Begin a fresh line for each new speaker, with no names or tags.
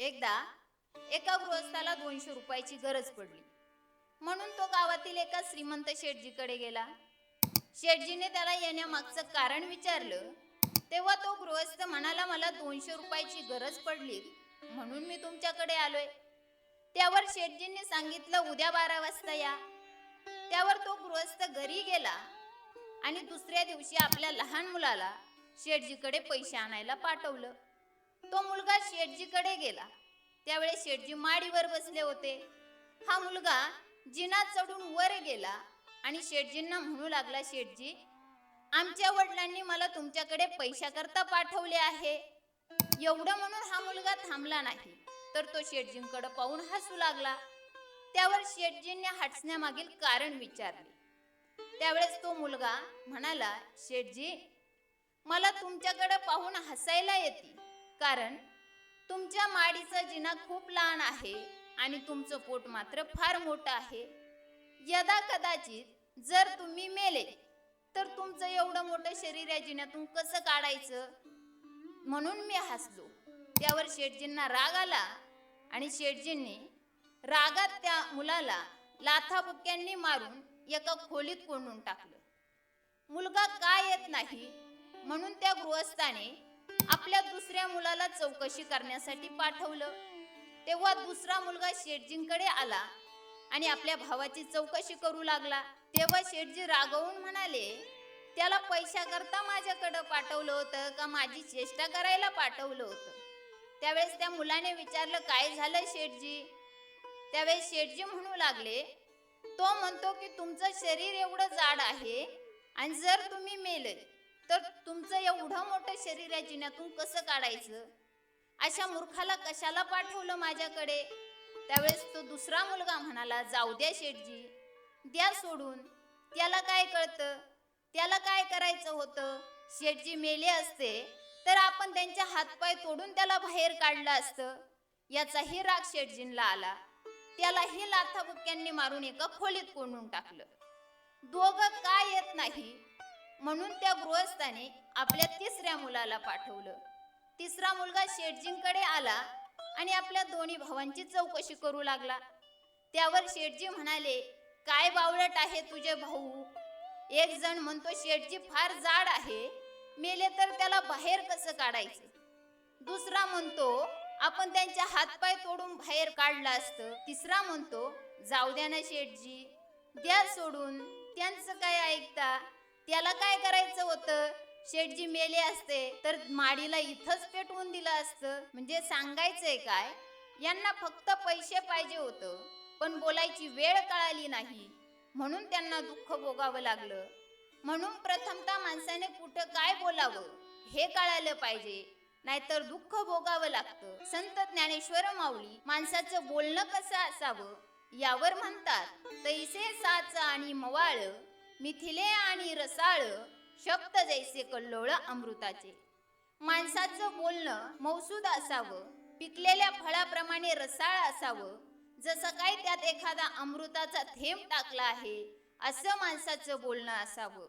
एकदा एका गृहस्थाला दोनशे रुपयाची गरज पडली. म्हणून तो गावातील एका श्रीमंत शेठजीकडे गेला. शेठजीने त्याला येण्यामागचं कारण विचारलं. तेव्हा तो गृहस्थ म्हणाला मला दोनशे रुपयाची गरज पडली म्हणून मी तुमच्याकडे आलोय. त्यावर शेठजींनी सांगितलं उद्या बारा वाजता या. त्यावर तो गृहस्थ घरी गेला आणि दुसऱ्या दिवशी आपल्या लहान मुलाला शेठजीकडे पैसे आणायला पाठवलं. तो मुलगा शेटजीकडे गेला. त्यावेळेस शेटजी माडीवर बसले होते. हा मुलगा जिना चढून वर गेला आणि शेटजींना म्हणू लागला शेटजी आमच्या वडिलांनी मला तुमच्याकडे पैशाकरता पाठवले आहे. एवढं म्हणून हा मुलगा थांबला नाही. तर तो शेटजींकडे पाहून हसू लागला. त्यावर शेटजींनी हसण्यामागील कारण विचारले. त्यावेळेस तो मुलगा म्हणाला शेटजी मला तुमच्याकडे पाहून हसायला येते. कारण तुमच्या माडीचा जिना खूप लहान आहे आणि तुमचं पोट मात्र फार मोठं आहे. यदा कदाचित जर तुम्ही मेले तर तुमचं एवढं मोठं शरीर या जिन्यातून कसं काढायचं? म्हणून मी हसलो. त्यावर शेठजींना राग आला आणि शेटजींनी रागात त्या मुलाला लाथाबुक्यांनी मारून एका खोलीत कोंडून टाकलं. मुलगा का येत नाही? म्हणून त्या गृहस्थाने आपल्या दुसऱ्या मुलाला चौकशी करण्यासाठी पाठवलं. तेव्हा दुसरा मुलगा शेठजींकडे आला आणि आपल्या भावाची चौकशी करू लागला. तेव्हा शेठजी रागवून म्हणाले त्याला पैशाकरता माझ्याकडं पाठवलं होतं का? माझी चेष्टा करायला पाठवलं होतं. त्यावेळेस त्या मुलाने विचारलं काय झालं शेठजी? त्यावेळेस शेठजी म्हणू लागले तो म्हणतो की तुमचं शरीर एवढं जाड आहे आणि जर तुम्ही मेले तर तुमचं एवढं मोठं शरीर या जिन्यातून कसं काढायचं? अशा मूर्खाला कशाला पाठवलं माझ्याकडे? त्यावेळेस तो दुसरा मुलगा म्हणाला जाऊ द्या शेठजी द्या सोडून. त्याला काय कळतं? त्याला काय करायचं होतं? शेठजी मेले असते तर आपण त्यांच्या हातपाय तोडून त्याला बाहेर काढलं असतं. याचाही राग शेठजींना आला. त्यालाही लाथाबुक्यांनी मारून एका खोलीत कोंडून टाकलं. दोघं काय येत नाही? म्हणून त्या गृहस्थाने आपल्या तिसऱ्या मुलाला पाठवलं. तिसरा मुलगा शेटजींकडे आला आणि आपल्या दोन्ही भावांची चौकशी करू लागला. त्यावर शेठजी म्हणाले काय बावळट आहे तुझे भाऊ? एक जण म्हणतो शेठजी फार जाड आहे मेले तर त्याला बाहेर कसं काढायचं? दुसरा म्हणतो आपण त्यांच्या हातपाय तोडून बाहेर काढलं असतं. तिसरा म्हणतो जाऊ द्या ना शेठजी द्या सोडून त्यांचं काय ऐकता? त्याला काय करायचं होतं? शेठजी मेले असते तर माडीला इथंच पेटवून दिलं असतं. म्हणजे सांगायचंय काय? यांना फक्त पैसे पाहिजे होतं पण बोलायची वेळ कळाली नाही. म्हणून त्यांना दुःख भोगावं लागलं. म्हणून प्रथमतः माणसाने कुठं काय बोलावं हे कळालं पाहिजे. नाहीतर दुःख भोगावं लागतं. संत ज्ञानेश्वर माऊली माणसाचं बोलणं कसं असावं? यावर म्हणतात तैसे साच आणि मवाळ मिथिले आणि रसाळ शब्द जैसे कल्लोळ अमृताचे. माणसाचं बोलणं मौसूद असावं पिकलेल्या फळाप्रमाणे रसाळ असावं. जसं काय त्यात एखादा अमृताचा थेंब टाकला आहे असं माणसाचं बोलणं असावं.